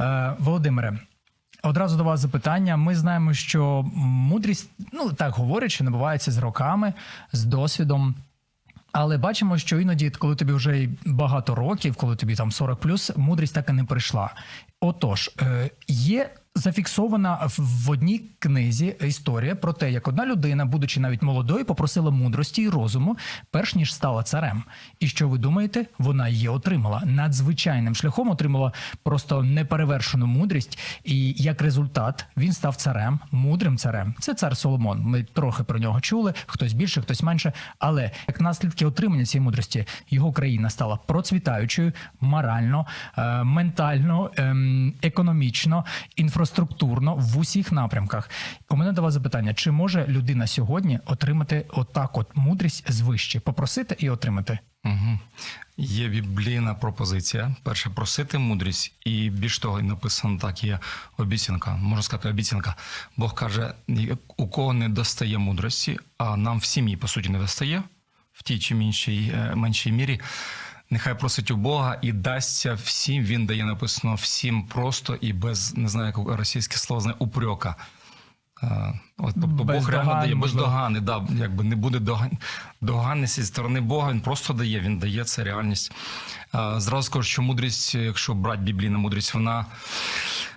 Е, Володимире. Одразу до вас запитання. Ми знаємо, що мудрість, ну так говорячи, набувається з роками, з досвідом. Але бачимо, що іноді, коли тобі вже багато років, коли тобі там 40 мудрість так і не прийшла. Отож, е, є зафіксована в- одній книзі історія про те, як одна людина, будучи навіть молодою, попросила мудрості і розуму, перш ніж стала царем. І що ви думаєте, вона її отримала надзвичайним шляхом, отримала просто неперевершену мудрість. І як результат він став царем, мудрим царем. Це цар Соломон. Ми трохи про нього чули, хтось більше, хтось менше. Але як наслідки отримання цієї мудрості, його країна стала процвітаючою морально, е, ментально, ем, економічно, інфраструктурно в усіх напрямках. У мене до вас запитання: чи може людина сьогодні отримати отак, от мудрість звище, попросити і отримати? Угу. Є біблійна пропозиція. Перше просити мудрість, і більш того, написано так: є обіцянка. Можна сказати, обіцянка. Бог каже: у кого не достає мудрості, а нам всім її по суті не достає в тій чи меншій, е, меншій мірі. Нехай просить у Бога і дасться всім. Він дає написано всім просто і без не знаю, як російське слово знає, упрека. А, От, тобто Бог реально дає можливо. бездоганний, да, якби не буде доган... зі сторони Бога, він просто дає, він дає це реальність. Зразу скажу, що мудрість, якщо брати біблійну мудрість, вона,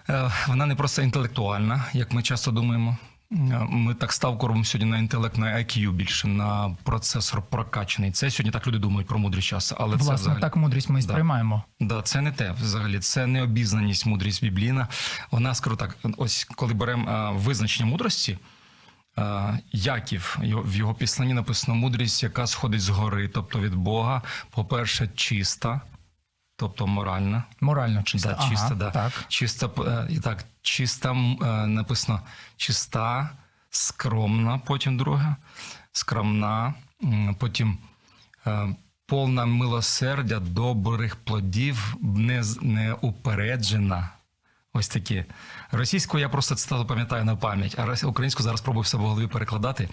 е, вона не просто інтелектуальна, як ми часто думаємо. Е, Ми так ставку робимо сьогодні на інтелект, на IQ більше, на процесор прокачаний. Це сьогодні так люди думають про мудрість часу. Але це Власне, взагалі... так мудрість ми і Да. сприймаємо. Да, це не те взагалі. Це не обізнаність, мудрість біблійна. Вона скажу так: ось коли беремо визначення мудрості. а, Яків в його післанні написано мудрість, яка сходить з гори, тобто від Бога. По-перше, чиста, тобто моральна. Морально чисто. Да, Ага, чиста, да. Так. Чиста, е, і так, чиста е, написано чиста, скромна, потім друга, скромна, потім е, повна милосердя, добрих плодів, не, не упереджена. Ось такі. Російською я просто цитату пам'ятаю на пам'ять, а українську зараз пробую все в голові перекладати.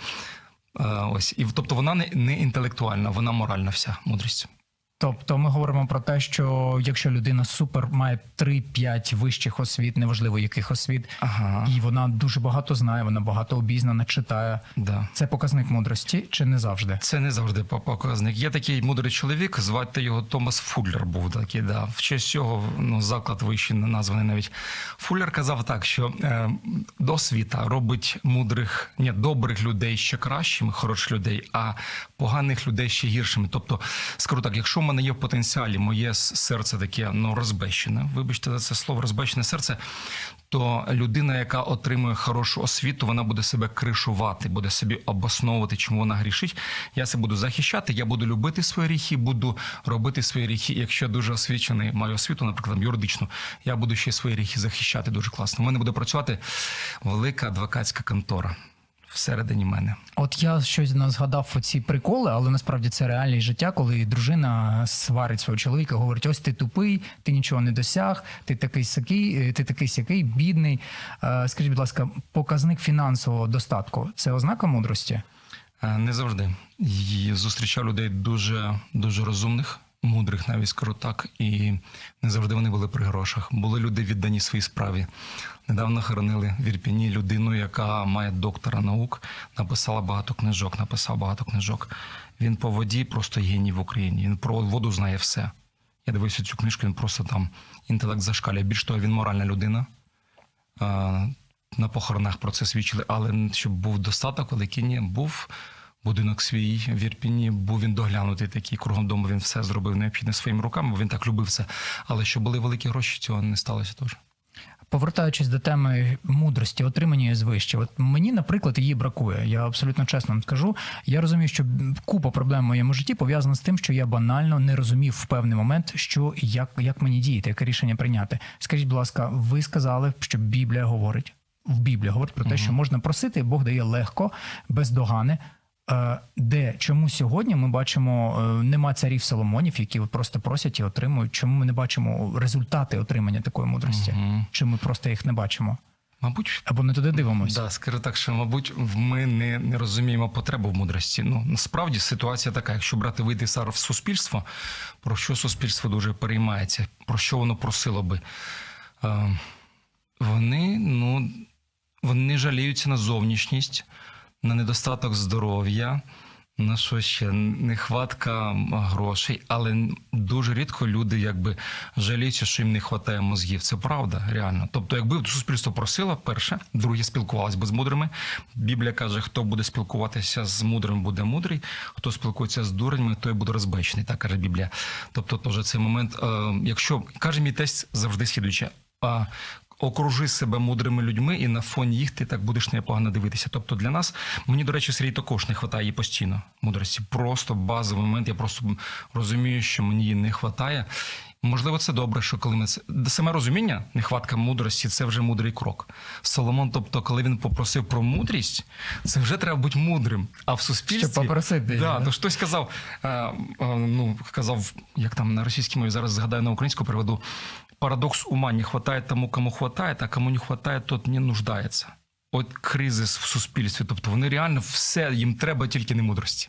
Ось. І, тобто вона не, не інтелектуальна, вона моральна вся мудрість. Тобто ми говоримо про те, що якщо людина супер має 3-5 вищих освіт, неважливо яких освіт, Ага. і вона дуже багато знає, вона багато обізнана, читає. Да. Це показник мудрості чи не завжди? Це не завжди по- показник. Є такий мудрий чоловік, звати його Томас Фуллер. Був такий. Да. В честь цього ну, заклад вищий названий навіть. Фуллер казав так, що е, досвіта робить мудрих, ні, добрих людей ще кращими, хороших людей, а поганих людей ще гіршими. Тобто, скажу так, якщо мене є в потенціалі моє серце таке ну, розбещене, вибачте за це слово, розбещене серце, то людина, яка отримує хорошу освіту, вона буде себе кришувати, буде собі обосновувати, чому вона грішить. Я це буду захищати, я буду любити свої гріхи, буду робити свої гріхи. Якщо дуже освічений, маю освіту, наприклад, юридичну, я буду ще свої гріхи захищати дуже класно. У мене буде працювати велика адвокатська контора всередині мене. От я щось згадав ці приколи, але насправді це реальність життя, коли дружина сварить свого чоловіка, говорить: ось ти тупий, ти нічого не досяг, ти такий сякий, е, ти такий сякий, бідний. Е, Скажіть, будь ласка, показник фінансового достатку це ознака мудрості? Е, Не завжди. І зустрічав людей дуже, дуже розумних, мудрих, навіть скажу так, і не завжди вони були при грошах. Були люди віддані своїй справі. Недавно хоронили в Ірпіні людину, яка має доктора наук, написала багато книжок, написав багато книжок. Він по воді просто геній в Україні. Він про воду знає все. Я дивився цю книжку, він просто там інтелект зашкалює. Більш того, він моральна людина. На похоронах про це свідчили, але щоб був достаток великий, ні, був будинок свій в Ірпіні, був він доглянутий такий кругом дому. Він все зробив необхідне своїми руками, бо він так любив це. Але щоб були великі гроші, цього не сталося теж. Повертаючись до теми мудрості, отримання її звище, от мені, наприклад, її бракує. Я абсолютно чесно вам скажу. Я розумію, що купа проблем в моєму житті пов'язана з тим, що я банально не розумів в певний момент, що як, як мені діяти, яке рішення прийняти. Скажіть, будь ласка, ви сказали, що Біблія говорить в Біблії говорить про те, що можна просити, Бог дає легко, без догани. Е, Де чому сьогодні ми бачимо, е, нема царів Соломонів, які просто просять і отримують. Чому ми не бачимо результати отримання такої мудрості? Мгм. Чи ми просто їх не бачимо? Мабуть, Або не туди дивимося? Да, скажу так, що мабуть, ми не, не розуміємо потребу в мудрості. Ну насправді ситуація така, якщо брати вийти зараз в суспільство, про що суспільство дуже переймається, про що воно просило би. Е, Вони, ну, вони жаліються на зовнішність, на недостаток здоров'я, на що ще нехватка грошей, але дуже рідко люди якби жаліються, що їм не вистачає мозгів. Це правда, реально. Тобто, якби суспільство просило, перше, друге спілкувалось би з мудрими. Біблія каже, хто буде спілкуватися з мудрим, буде мудрий, хто спілкується з дурнями, той буде розбечений, так каже Біблія. Тобто, теж цей момент, е, якщо каже мій тесть завжди слідуюче. А окружи себе мудрими людьми, і на фоні їх ти так будеш непогано дивитися. Тобто для нас, мені, до речі, Сергій також не вистачає її постійно мудрості. Просто базовий момент. Я просто розумію, що мені її не вистачає. Можливо, це добре, що коли ми це саме розуміння, нехватка мудрості це вже мудрий крок. Соломон, тобто, коли він попросив про мудрість, це вже треба бути мудрим. А в суспільстві Щоб попросити да, то хтось сказав, е, е, ну казав, як там на російській мові зараз згадаю на українську переведу. Парадокс ума не хватает тому, кому хватает, а кому не хватает, тот не нуждається. От кризис в суспільстві. Тобто вони реально все їм треба, тільки не мудрості.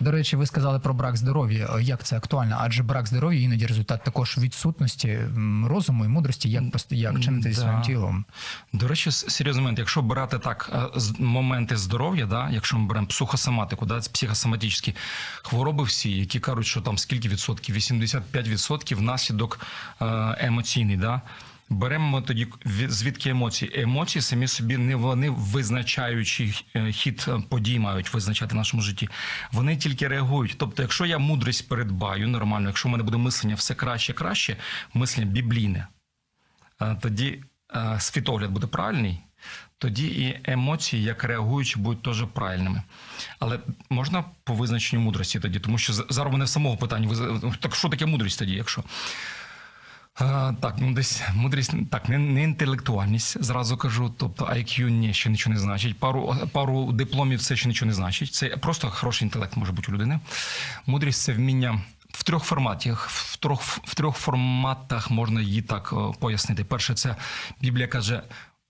До речі, ви сказали про брак здоров'я. Як це актуально? Адже брак здоров'я іноді результат також відсутності розуму і мудрості, як як чинити зі Да. своїм тілом. До речі, серйозний момент, якщо брати так е, моменти здоров'я, да, якщо ми беремо психосоматику, да, психосоматичні хвороби всі, які кажуть, що там скільки відсотків? 85 відсотків внаслідок е, емоційний. Да? Беремо тоді звідки емоції. Емоції самі собі не вони визначаючий е, хід е, подій мають визначати в нашому житті. Вони тільки реагують. Тобто, якщо я мудрість передбаю нормально, якщо в мене буде мислення все краще, краще, мислення біблійне, тоді світогляд буде правильний, тоді і емоції, як реагуючі, будуть теж правильними. Але можна по визначенню мудрості тоді, тому що зараз мене в самого питання. Так що таке мудрість тоді, якщо? Так, ну десь мудрість, так, не, не інтелектуальність, зразу кажу. Тобто IQ ні, ще нічого не значить. Пару, пару дипломів це ще нічого не значить. Це просто хороший інтелект може бути у людини. Мудрість це вміння в трьох форматах. В трьох, в трьох форматах можна її так пояснити. Перше, це Біблія каже: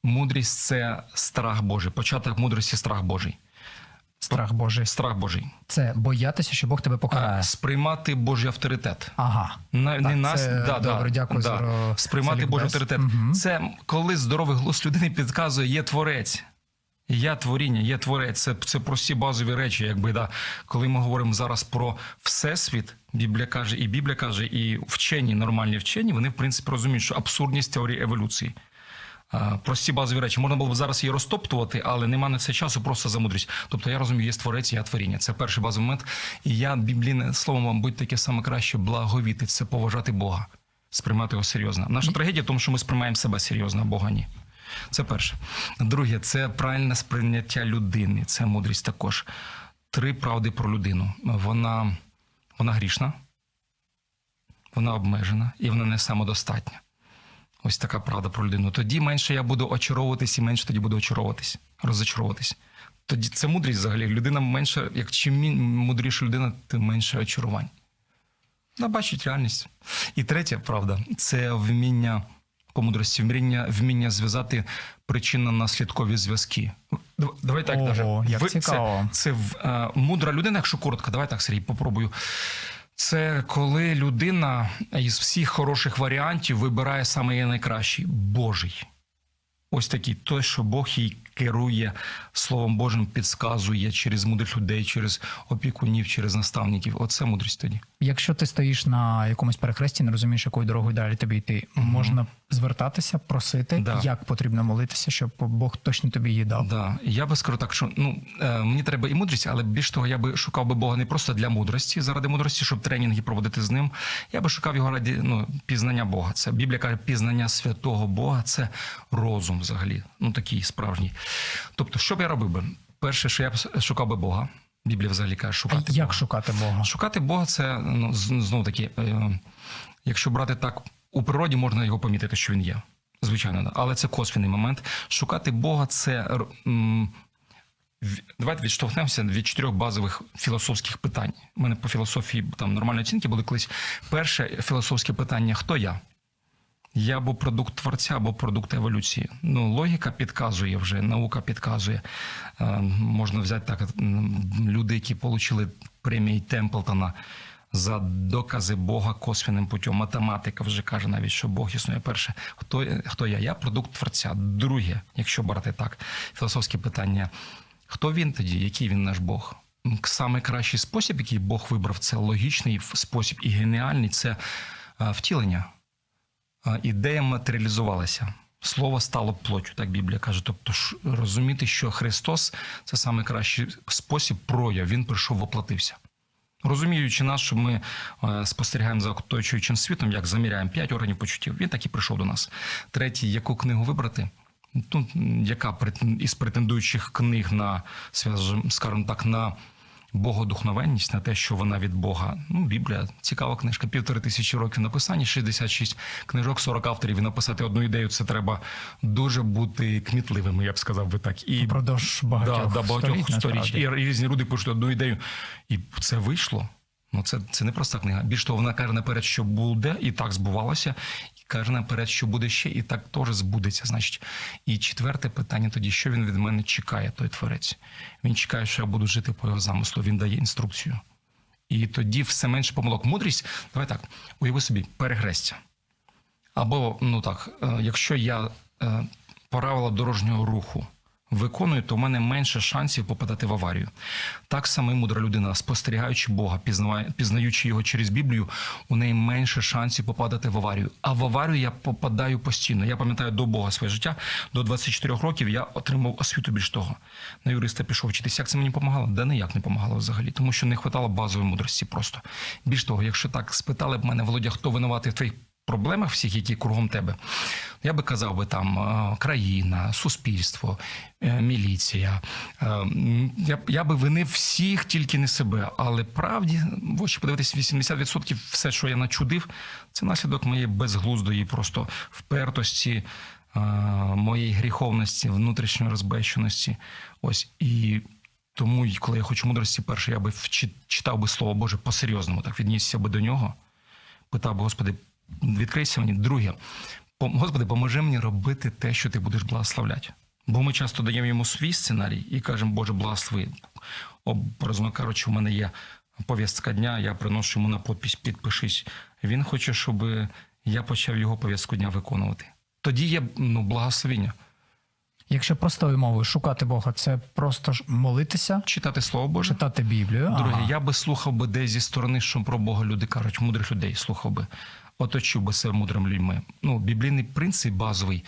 мудрість це страх Божий. Початок мудрості страх Божий. Страх Божий. Страх Божий. Це боятися, що Бог тебе покарає. Сприймати Божий авторитет. Ага. На, Так, не нас, це да, добре, да, дякую да. за сприймати Божий авторитет. Мгм. Це коли здоровий глузд людини підказує, є творець. Я творіння, є творець. Це, це прості базові речі. Якби да, коли ми говоримо зараз про всесвіт, Біблія каже, і Біблія каже, і вчені, нормальні вчені, вони в принципі розуміють, що абсурдність теорії еволюції. Прості базові речі. Можна було б зараз її розтоптувати, але нема на це часу просто за мудрість. Тобто я розумію, є творець, я творіння. Це перший базовий момент. І я біблійне слово, мабуть, таке саме краще благовіти, це поважати Бога, сприймати його серйозно. Наша трагедія в тому, що ми сприймаємо себе серйозно, а Бога ні. Це перше. Друге, це правильне сприйняття людини. Це мудрість також. Три правди про людину. Вона, вона грішна, вона обмежена і вона не самодостатня. Ось така правда про людину. Тоді менше я буду очаровуватись і менше тоді буду очаровуватись, розочаровуватись. Тоді це мудрість взагалі. Людина менше, як чим мудріша людина, тим менше очарувань. Вона бачить реальність. І третя правда це вміння по мудрості, вміння, вміння зв'язати причинно-наслідкові зв'язки. Давай так Ого, даже. як Ви- цікаво. Це, це в- е, мудра людина, якщо коротко, давай так, Сергій, попробую. Це коли людина із всіх хороших варіантів вибирає саме найкращий Божий. Ось такий той, що Бог їй керує Словом Божим, підказує через мудрих людей, через опікунів, через наставників. Оце мудрість тоді. Якщо ти стоїш на якомусь перехресті, не розумієш, якою дорогою далі тобі йти, можна звертатися, просити, Да. як потрібно молитися, щоб Бог точно тобі її дав. Да, я би скажу так, що ну е, мені треба і мудрість, але більш того, я би шукав би Бога не просто для мудрості, заради мудрості, щоб тренінги проводити з ним. Я би шукав його раді ну, пізнання Бога. Це Біблія каже, пізнання святого Бога це розум взагалі. Ну такий справжній. Тобто, що б я робив би? Перше, що я б шукав би Бога. Біблія взагалі каже, А шукати як Бога. шукати Бога? Шукати Бога це ну, знову таки, е, якщо брати так, у природі можна його помітити, що він є. Звичайно, але це косвіний момент. Шукати Бога це. м, Давайте відштовхнемося від чотирьох базових філософських питань. У мене по філософії там нормальні оцінки були колись. Перше філософське питання: хто я? Я або продукт творця, або продукт еволюції. Ну, логіка підказує вже, наука підказує. Е, можна взяти так, люди, які отримали премії Темплтона, за докази Бога косвінним путем. Математика вже каже навіть, що Бог існує. Перше, хто, хто я? Я продукт творця. Друге, якщо брати так, філософське питання: хто він тоді? Який він наш Бог? Саме кращий спосіб, який Бог вибрав, це логічний спосіб і геніальний це е, втілення. Ідея матеріалізувалася. Слово стало плоттю, так Біблія каже. Тобто, розуміти, що Христос це саме кращий спосіб прояв. Він прийшов, воплотився. Розуміючи нас, що ми е, спостерігаємо за оточуючим світом, як заміряємо п'ять органів почуттів, він так і прийшов до нас. Третє, яку книгу вибрати? Ну, яка із претендуючих книг на, скажімо так, на богодухновенність, на те, що вона від Бога. Ну, Біблія, цікава книжка, півтори тисячі років написання, 66 книжок, 40 авторів. І написати одну ідею це треба дуже бути кмітливими, я б сказав би так. І Впродовж багатьох, да, да, багатьох сторіч. І різні люди пишуть одну ідею, і це вийшло. Ну, це, це не проста книга. Більш того, вона каже наперед, що буде, і так збувалося, каже наперед, що буде ще, і так теж збудеться. Значить, і четверте питання тоді, що він від мене чекає, той творець. Він чекає, що я буду жити по його замислу. Він дає інструкцію. І тоді все менше помилок. Мудрість, давай так, уяви собі, перехрестя. Або, ну так, е, якщо я е, правила дорожнього руху виконую, то в мене менше шансів попадати в аварію. Так само мудра людина, спостерігаючи Бога, пізнаючи його через Біблію, у неї менше шансів попадати в аварію. А в аварію я попадаю постійно. Я пам'ятаю до Бога своє життя. До 24 років я отримав освіту більш того. На юриста пішов вчитися. Як це мені допомагало? Да ніяк не допомагало взагалі, тому що не вистачало базової мудрості просто. Більш того, якщо так спитали б мене, Володя, хто винуватий в твоїх проблемах всіх, які кругом тебе, я би казав би там е, країна, суспільство, е, міліція. Е, Я, б- я би винив всіх, тільки не себе. Але правді, в очі подивитись, 80% все, що я начудив, це наслідок моєї безглуздої просто впертості, моєї гріховності, внутрішньої розбещеності. Ось і. Тому, коли я хочу мудрості, перше, я би читав би слово Боже по-серйозному, так віднісся би до нього питав би, Господи, відкрийся мені. Друге, Господи, поможи мені робити те, що ти будеш благословляти. Бо ми часто даємо йому свій сценарій і кажемо, Боже, благослови. Образно кажучи, у мене є повістка дня, я приношу йому на подпись, підпишись. Він хоче, щоб я почав його повістку дня виконувати. Тоді є ну, благословіння. Якщо простою мовою шукати Бога, це просто ж молитися, Читати Слово Боже. читати Біблію. Друге, Ага. я би слухав би десь зі сторони, що про Бога люди кажуть, мудрих людей слухав би, оточив би себе мудрими людьми. Ну, біблійний принцип базовий: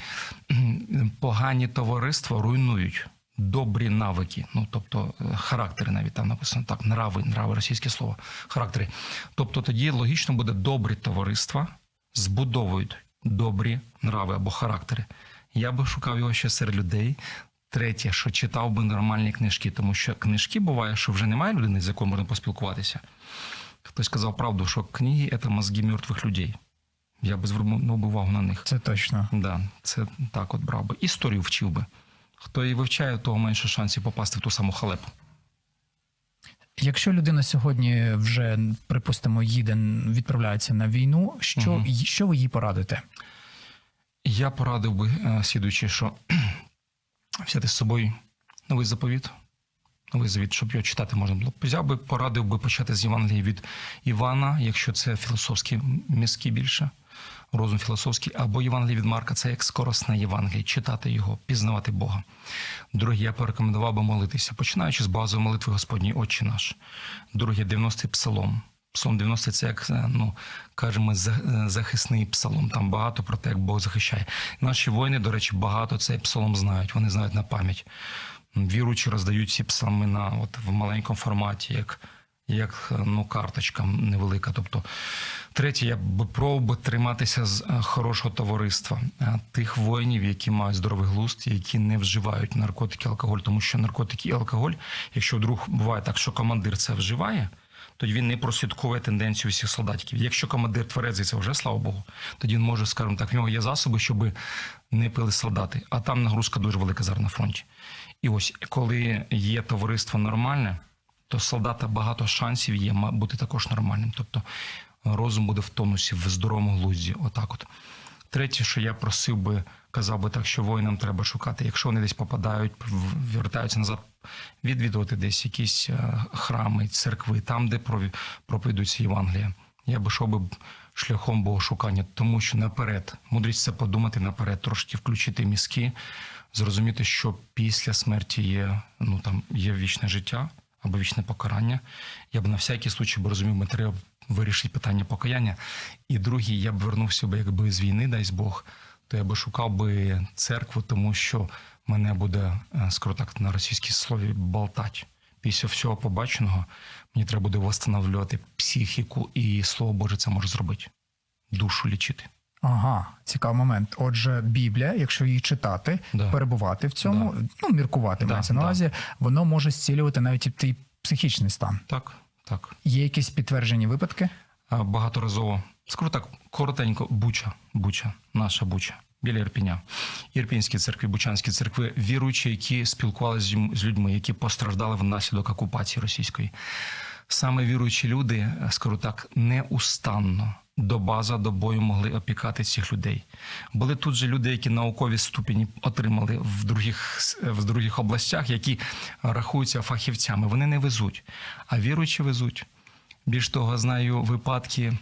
погані товариства руйнують. Добрі навики, ну тобто е, характери, навіть там написано так, нрави, нрави, російське слово, характери. Тобто тоді логічно буде добрі товариства збудовують добрі нрави або характери. Я би шукав його ще серед людей. Третє, що читав би нормальні книжки, тому що книжки буває, що вже немає людини, з якою можна поспілкуватися. Хтось сказав правду, що книги це мозги мертвих людей. Я би звернув увагу на них. Це точно. Да, це так от брав би. Історію вчив би. Хто її вивчає, того менше шансів попасти в ту саму халепу. Якщо людина сьогодні вже, припустимо, їде, відправляється на війну, що, й- що ви їй порадите? Я порадив би, е, слідуючи, що взяти з собою новий заповіт, новий завіт, щоб його читати можна було. Взяв би, порадив би почати з Євангелії від Івана, якщо це філософські мізки більше, розум філософський, або Євангелії від Марка, це як скоросне Євангеліє, читати його, пізнавати Бога. Друге, я порекомендував би молитися, починаючи з базової молитви Господній Отче наш. Друге, 90-й псалом. Псалом 90 це як е, ну кажемо е, захисний псалом. Там багато про те, як Бог захищає. Наші воїни, до речі, багато цей псалом знають. Вони знають на пам'ять. Віруючи роздають ці псалми на от в маленькому форматі, як, як ну, карточка невелика. Тобто, третє, я б би триматися з е, хорошого товариства, е, тих воїнів, які мають здоровий глузд, які не вживають наркотики, алкоголь, тому що наркотики і алкоголь, якщо вдруг буває так, що командир це вживає. Тоді він не прослідковує тенденцію всіх солдатиків. Якщо командир тверезий, це вже слава Богу, тоді він може, скажімо так, в нього є засоби, щоб не пили солдати. А там нагрузка дуже велика зараз на фронті. І ось коли є товариство нормальне, то солдата багато шансів є бути також нормальним. Тобто розум буде в тонусі, в здоровому глузді. Отак от. Третє, що я просив би, казав би так, що воїнам треба шукати. Якщо вони десь попадають, вертаються назад, відвідувати десь якісь е, храми, церкви, там, де проповідується Євангелія. Я би йшов би шляхом богошукання, тому що наперед, мудрість це подумати наперед, трошки включити мізки, зрозуміти, що після смерті є, ну, там, є вічне життя або вічне покарання. Я б на всякий случай б розумів, ми треба вирішити питання покаяння. І другий, я б вернувся би якби з війни, дасть Бог, то я би шукав би церкву, тому що мене буде, е, скажу так, на російській слові болтать. Після всього побаченого мені треба буде встановлювати психіку, і слово Боже це може зробити. Душу лічити. Ага, цікавий момент. Отже, Біблія, якщо її читати, Да. перебувати в цьому, ну міркувати Да, мається на да. увазі, воно може зцілювати навіть і твій психічний стан. Так, так. Є якісь підтверджені випадки? А, багаторазово. Скажу так, коротенько, Буча, Буча, наша Буча, біля Ірпіня. Ірпінські церкви, Бучанські церкви, віруючі, які спілкувалися з людьми- які постраждали внаслідок окупації російської. Саме віруючі люди, е, скажу так, неустанно доба за добою могли опікати цих людей. Були тут же люди, які наукові ступені отримали в других, в других областях, які рахуються фахівцями. Вони не везуть, а віруючі везуть. Більш того, знаю випадки, е,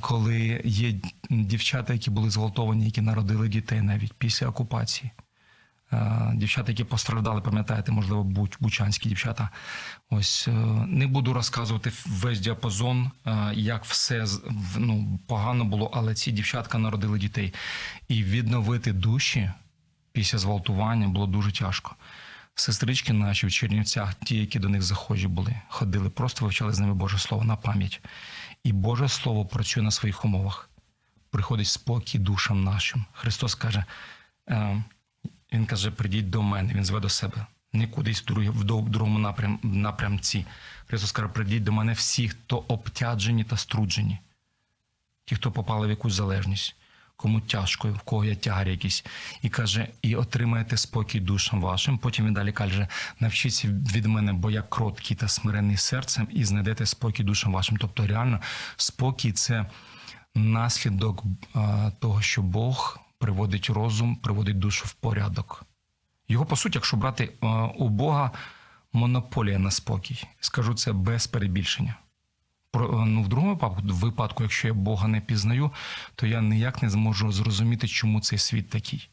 коли є дівчата, які були зґвалтовані, які народили дітей навіть після окупації. Дівчата, які постраждали, пам'ятаєте, можливо, бучанські дівчата. Ось е, не буду розказувати весь діапазон, е, як все ну, погано було, але ці дівчатка народили дітей. І відновити душі після зґвалтування було дуже тяжко. Сестрички наші в Чернівцях, ті, які до них захожі були, ходили, просто вивчали з ними Боже Слово на пам'ять. І Боже Слово працює на своїх умовах. Приходить спокій душам нашим. Христос каже, е, Він каже: прийдіть до мене, Він зве до себе. Не кудись в другому напрям, напрямці. Христос каже, прийдіть до мене всі, хто обтяджені та струджені. Ті, хто попали в якусь залежність, кому тяжко, в кого є тягар якийсь. І каже, і отримаєте спокій душам вашим. Потім він далі каже: навчіться від мене, бо я кроткий та смирений серцем, і знайдете спокій душам вашим. Тобто, реально, спокій це наслідок того, що Бог приводить розум, приводить душу в порядок. Його, по суті, якщо брати у Бога монополія на спокій. Скажу це без перебільшення. Про, ну, в другому випадку, якщо я Бога не пізнаю, то я ніяк не зможу зрозуміти, чому цей світ такий.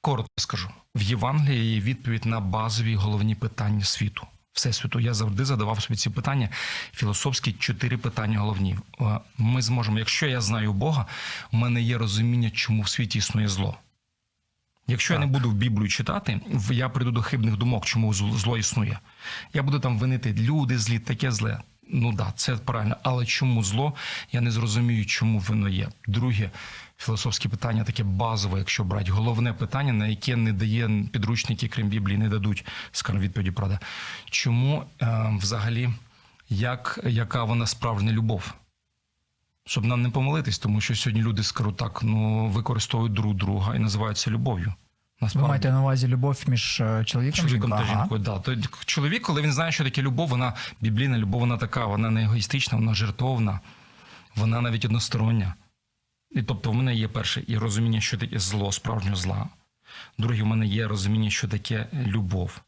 Коротко скажу: в Євангелії є відповідь на базові головні питання світу. Всесвіту. Я завжди задавав собі ці питання. Філософські чотири питання головні. Е, Ми зможемо, якщо я знаю Бога, у мене є розуміння, чому в світі існує зло. Якщо я не буду в Біблію читати, я прийду до хибних думок, чому зло існує. Я буду там винити люди злі, таке зле. Ну да, це правильно. Але чому зло? Я не зрозумію, чому воно є. Друге філософське питання, таке базове, якщо брати, головне питання, на яке не дає підручники, крім Біблії, не дадуть, скажімо, відповіді, правда. Чому е, взагалі, як, яка вона справжня любов? Щоб нам не помилитись, тому що сьогодні люди скажуть так, ну використовують друг друга і називаються любов'ю. Ви маєте на увазі любов між е, чоловіком, Чоловіком та Ага. жінкою, да. То чоловік, коли він знає, що таке любов, вона біблійна любов, вона така, вона не егоїстична, вона жертовна, вона навіть одностороння. І тобто, в мене є перше і розуміння, що таке зло, справжнього зла. Друге, в мене є розуміння, що таке любов.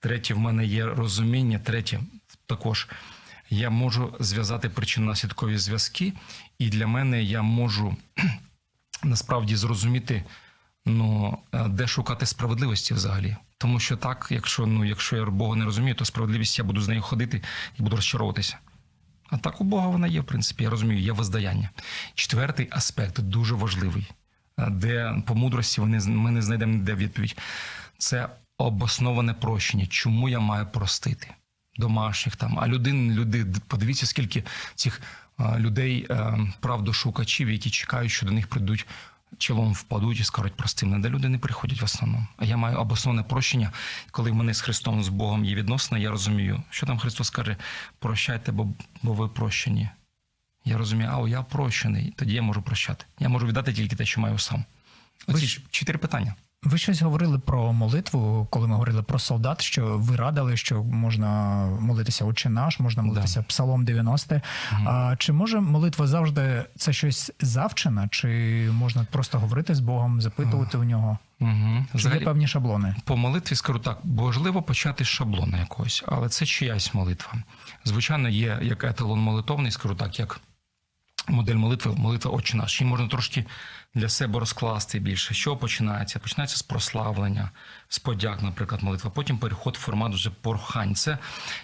Третє, в мене є розуміння, третє, також я можу зв'язати причинно-наслідкові зв'язки, і для мене я можу насправді зрозуміти, ну, е, де шукати справедливості взагалі. Тому що так, якщо, ну, якщо я Бога не розумію, то справедливість я буду з нею ходити і буду розчаровуватися. А так у Бога вона є, в принципі, я розумію, є воздаяння. Четвертий аспект дуже важливий, е, де по мудрості вони, ми не знайдемо ніде відповідь. Це обосноване прощення. Чому я маю простити? Домашніх там, а людин, люди, подивіться, скільки цих е, людей, правдошукачів, які чекають, що до них прийдуть чолом впадуть і скажуть простим, де люди не приходять в основному. А я маю обосноване прощення, коли в мене з Христом, з Богом є відносини, я розумію, що там Христос каже: прощайте, бо, бо ви прощені. Я розумію, а о, я прощений, тоді я можу прощати. Я можу віддати тільки те, що маю сам. Оці ви... чотири питання. Ви щось говорили про молитву, коли ми говорили про солдат, що ви радили, що можна молитися Отче наш, можна молитися Псалом 90. А чи може молитва завжди це щось завчена, чи можна просто говорити з Богом, запитувати у нього? Угу. Чи є певні шаблони? По молитві скажу так, можливо почати з шаблона якогось, але це чиясь молитва. Звичайно, є як еталон молитовний, скажу так, як модель молитви, молитва Отче наш. Її можна трошки для себе розкласти більше. Що починається? Починається з прославлення, з подяк, наприклад, молитва. Потім переход в формат вже порхань. Це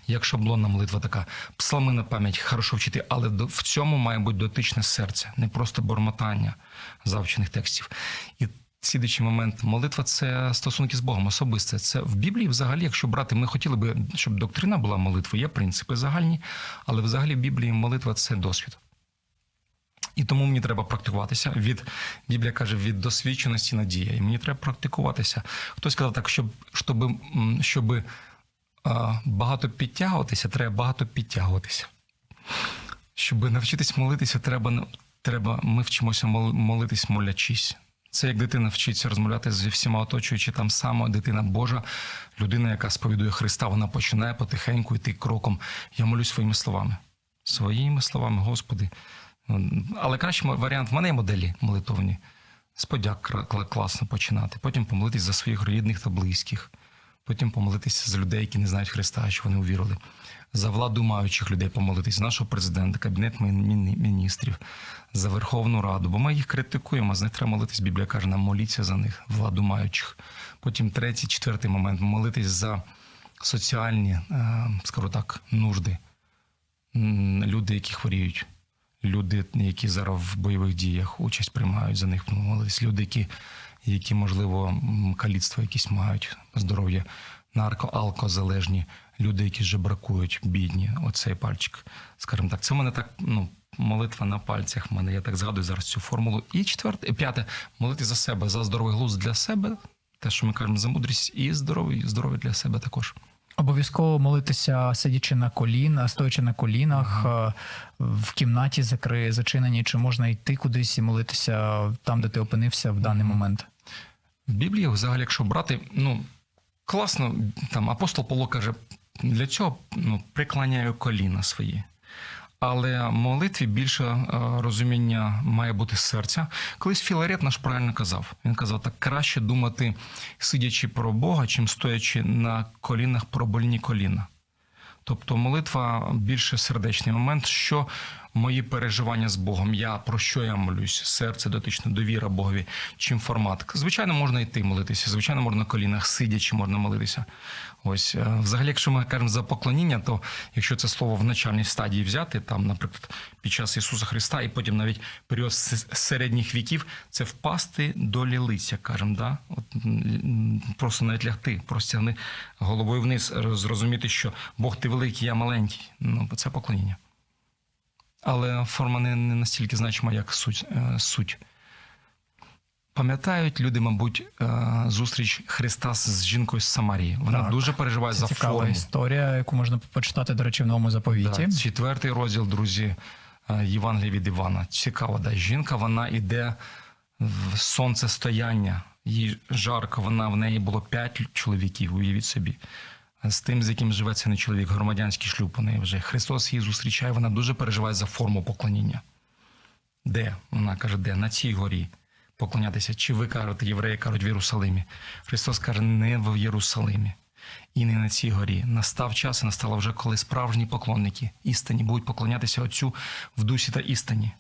як шаблонна молитва така. Псалми на пам'ять, хорошо вчити, але в цьому має бути дотичне серце, не просто бормотання завчених текстів. І Слідуючий момент молитва це стосунки з Богом особисте. Це в Біблії, взагалі, якщо брати, ми хотіли би, щоб доктрина була молитви, є принципи загальні, але взагалі в Біблії молитва це досвід. І тому мені треба практикуватися від Біблія каже від досвідченості надія. І мені треба практикуватися. Хтось сказав так, щоб щоб, щоб багато підтягуватися, треба багато підтягуватися. Щоб навчитись молитися, треба треба. Ми вчимося мол- молитись, молячись. Це як дитина вчиться розмовляти зі всіма оточуючи там сама дитина Божа, людина, яка сповідує Христа, вона починає потихеньку йти кроком. Я молюсь своїми словами. Своїми словами, Господи. Але кращий варіант в мене є моделі молитовні. З подяк класно починати. Потім помолитись за своїх рідних та близьких. Потім помолитися за людей, які не знають Христа, що вони увірили. За владу маючих людей помолитись, нашого президента, кабінет мін- мін- міністрів, за Верховну Раду. Бо ми їх критикуємо, а з них треба молитись. Біблія каже, нам моліться за них, владу маючих. Потім третій, четвертий момент молитись за соціальні, е, скажу так, нужди. Люди, які хворіють, люди, які зараз в бойових діях участь приймають, за них молитись. Люди, які, які можливо, каліцтво якісь мають, здоров'я, нарко, алкозалежні, люди, які жебракують, бідні. Оцей пальчик, скажімо так. Це в мене так, ну. Молитва на пальцях в мене. Я так згадую зараз цю формулу. І четверте, і п'яте молити за себе, за здоровий глузд для себе, те, що ми кажемо за мудрість, і здоров'я для себе також. Обов'язково молитися, сидячи на колінах, стоячи на колінах, е, в кімнаті закри, зачинені, чи можна йти кудись і молитися там, де ти опинився в даний момент. В Біблії, взагалі, якщо брати, ну класно, там апостол Павло каже, для цього ну, приклоняю коліна свої. Але молитві більше е, розуміння має бути серця. Колись Філарет наш правильно казав. Він казав, так краще думати, сидячи про Бога, чим стоячи на колінах про больні коліна. Тобто молитва більше сердечний момент, що мої переживання з Богом, я про що я молюсь, серце дотичне, довіра Богові, чим формат. Звичайно, можна йти молитися, звичайно, можна на колінах, сидячи, можна молитися. Ось е, взагалі, якщо ми кажемо за поклоніння, то якщо це слово в начальній стадії взяти, там, наприклад, під час Ісуса Христа, і потім навіть період середніх віків, це впасти до лілиць, як кажемо, да? От, просто навіть лягти, простягни головою вниз, зрозуміти, що Бог ти великий, я маленький. Ну, це поклоніння. Але форма не, не настільки значима, як суть. е, суть. Пам'ятають люди, мабуть, е, зустріч Христа з жінкою з Самарії. Вона Так. дуже переживає Це за цікава форму. історія, яку можна почитати, до речі, в новому заповіті. Да, четвертий розділ, друзі, е, Євангелія від Івана. Цікаво, да. Жінка вона йде в сонцестояння, їй жарко, вона в неї було п'ять чоловіків, уявіть собі. З тим, з яким живе цей чоловік, громадянський шлюб у неї вже. Христос її зустрічає, вона дуже переживає за форму поклоніння. Де? Вона каже, де? На цій горі поклонятися. Чи ви кажете, євреї кажуть в Єрусалимі? Христос каже, не в Єрусалимі і не на цій горі. Настав час і настало вже, коли справжні поклонники істині будуть поклонятися Отцю в дусі та істині.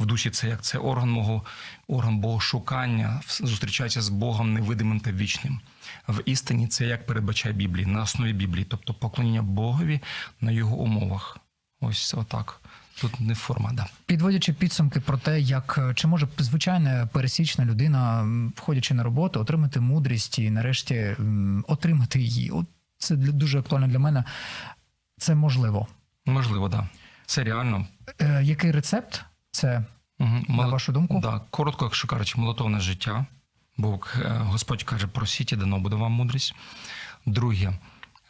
В дусі це як це орган мого, орган богошукання, зустрічається з Богом невидимим та вічним. В істині це як передбачає Біблії, на основі Біблії, тобто поклоніння Богові на його умовах. Ось отак. Тут не форма, да. Підводячи підсумки про те, як е, чи може звичайна пересічна людина, входячи на роботу, отримати мудрість і нарешті отримати її. От це дуже актуально для мене. Це можливо. Можливо, да. Це реально. Е, який рецепт? Це Угу. на вашу думку? Да, коротко, якщо кажучи, молотовне життя. Бо е, Господь каже, просіть і дано буде вам мудрість. Друге,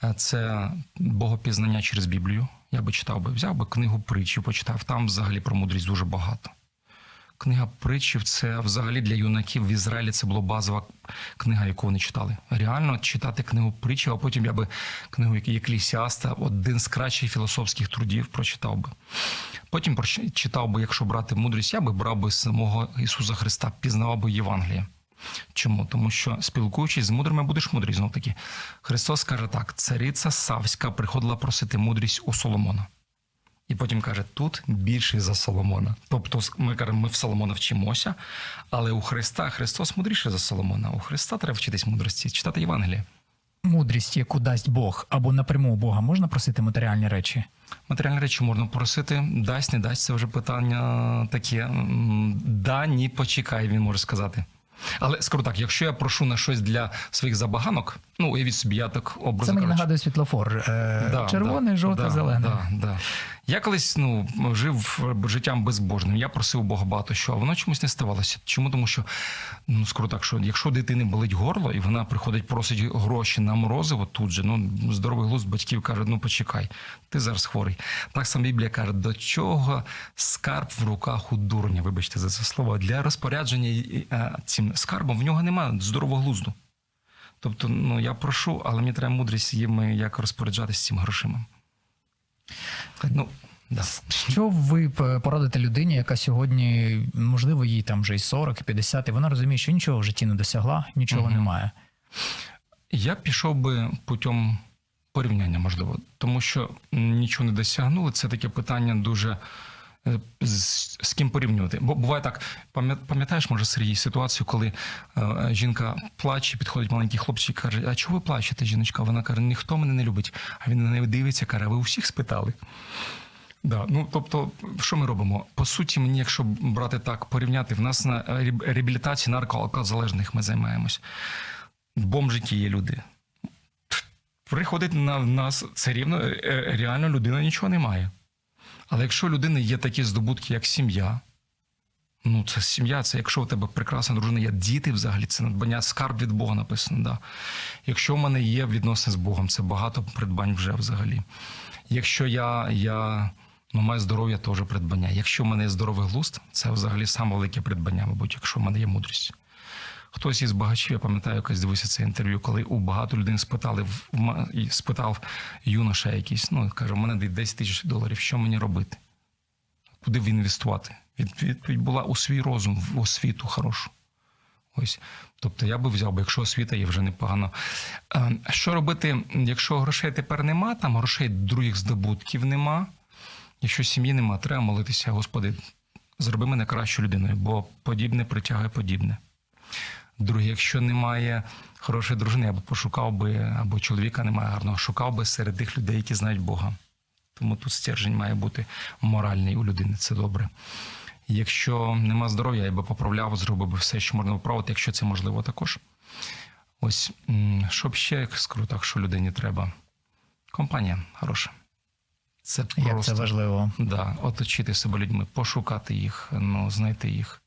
е, це богопізнання через Біблію. Я би читав би, взяв би книгу притчі, почитав. Там взагалі про мудрість дуже багато. Книга притчів це взагалі для юнаків в Ізраїлі це була базова книга, яку вони читали. Реально читати книгу притчів, а потім я би книгу Еклісіаста, один з кращих філософських трудів прочитав би. Потім проч- читав би, якщо брати мудрість, я би брав би самого Ісуса Христа, пізнавав би Євангеліє. Чому? Тому що спілкуючись з мудрими, будеш мудрий. Знов таки. Христос каже так: цариця Савська приходила просити мудрість у Соломона. І потім каже: тут більший за Соломона. Тобто, ми кажемо, ми в Соломона вчимося, але у Христа Христос мудріший за Соломона. У Христа треба вчитись мудрості, читати Євангеліє. Мудрість, яку дасть Бог, або напряму у Бога, можна просити матеріальні речі? Матеріальні речі можна просити, дасть, не дасть, це вже питання таке. Да, ні, почекай, він може сказати. Але скажу так, якщо я прошу на щось для своїх забаганок, ну уявіть собі, я так образно Це мені нагадує світлофор. Е, Да, червоний, да, жовтий, да, зелений. Да, да. Я колись ну, жив життям безбожним. Я просив Бога багато що, а воно чомусь не ставалося. Чому? Тому що, ну скажу так, що якщо дитини болить горло, і вона приходить, просить гроші на морозиво тут же, ну здоровий глузд батьків каже, ну почекай, ти зараз хворий. Так само Біблія каже, до чого скарб в руках у дурня, вибачте за це слово, для розпорядження е, цим скарбом в нього немає здорового глузду. Тобто, ну я прошу, але мені треба мудрість їм, як розпоряджатися цим грошима. Ну, да. Що ви порадите людині, яка сьогодні, можливо, їй там вже і 40, і 50, і вона розуміє, що нічого в житті не досягла, нічого угу. немає. Я пішов би путем порівняння, можливо, тому що нічого не досягнули. Це таке питання дуже. Е, З, з ким порівнювати? Бо буває так, пам'ятаєш, може, Сергій, ситуацію, коли е, жінка плаче, підходить маленький хлопчик і каже: А чого ви плачете, жіночка? Вона каже, ніхто мене не любить. А він на неї дивиться, каже, ви у всіх спитали. Да, ну тобто, що ми робимо? По суті, мені, якщо брати так, порівняти, в нас на реабілітації наркоалкозалежних ми займаємось. В бомжиті є люди. Приходить на нас це рівно, е, е, реально людина нічого не має. Але якщо у людини є такі здобутки, як сім'я, ну це сім'я, це якщо у тебе прекрасна дружина, є діти взагалі, це надбання, скарб від Бога написано. Да. Якщо в мене є відносини з Богом, це багато придбань вже взагалі. Якщо я, я ну, маю здоров'я, теж придбання. Якщо в мене є здоровий глузд, це взагалі саме велике придбання, мабуть, якщо в мене є мудрість. Хтось із багачів, я пам'ятаю, якось дивився це інтерв'ю, коли у багато людей спитали, в- спитав юноша якийсь, ну, каже, у мене 10 тисяч доларів, що мені робити? Куди інвестувати? Від- Відповідь була у свій розум, в освіту хорошу. Ось. Тобто я би взяв, би, якщо освіта є вже непогано. Е, Що робити, якщо грошей тепер нема, там грошей других здобутків нема. Якщо сім'ї нема, треба молитися, Господи, зроби мене кращою людиною, бо подібне притягує подібне. Друге, якщо немає хорошої дружини, я б пошукав би, або чоловіка немає гарного, шукав би серед тих людей, які знають Бога. Тому тут стержень має бути моральний у людини, це добре. Якщо нема здоров'я, я би поправляв, зробив би все, що можна вправити, якщо це можливо також. Ось, щоб ще як скажу так, що людині треба. Компанія хороша. Це Як це важливо. Да, оточити себе людьми, пошукати їх, ну, знайти їх.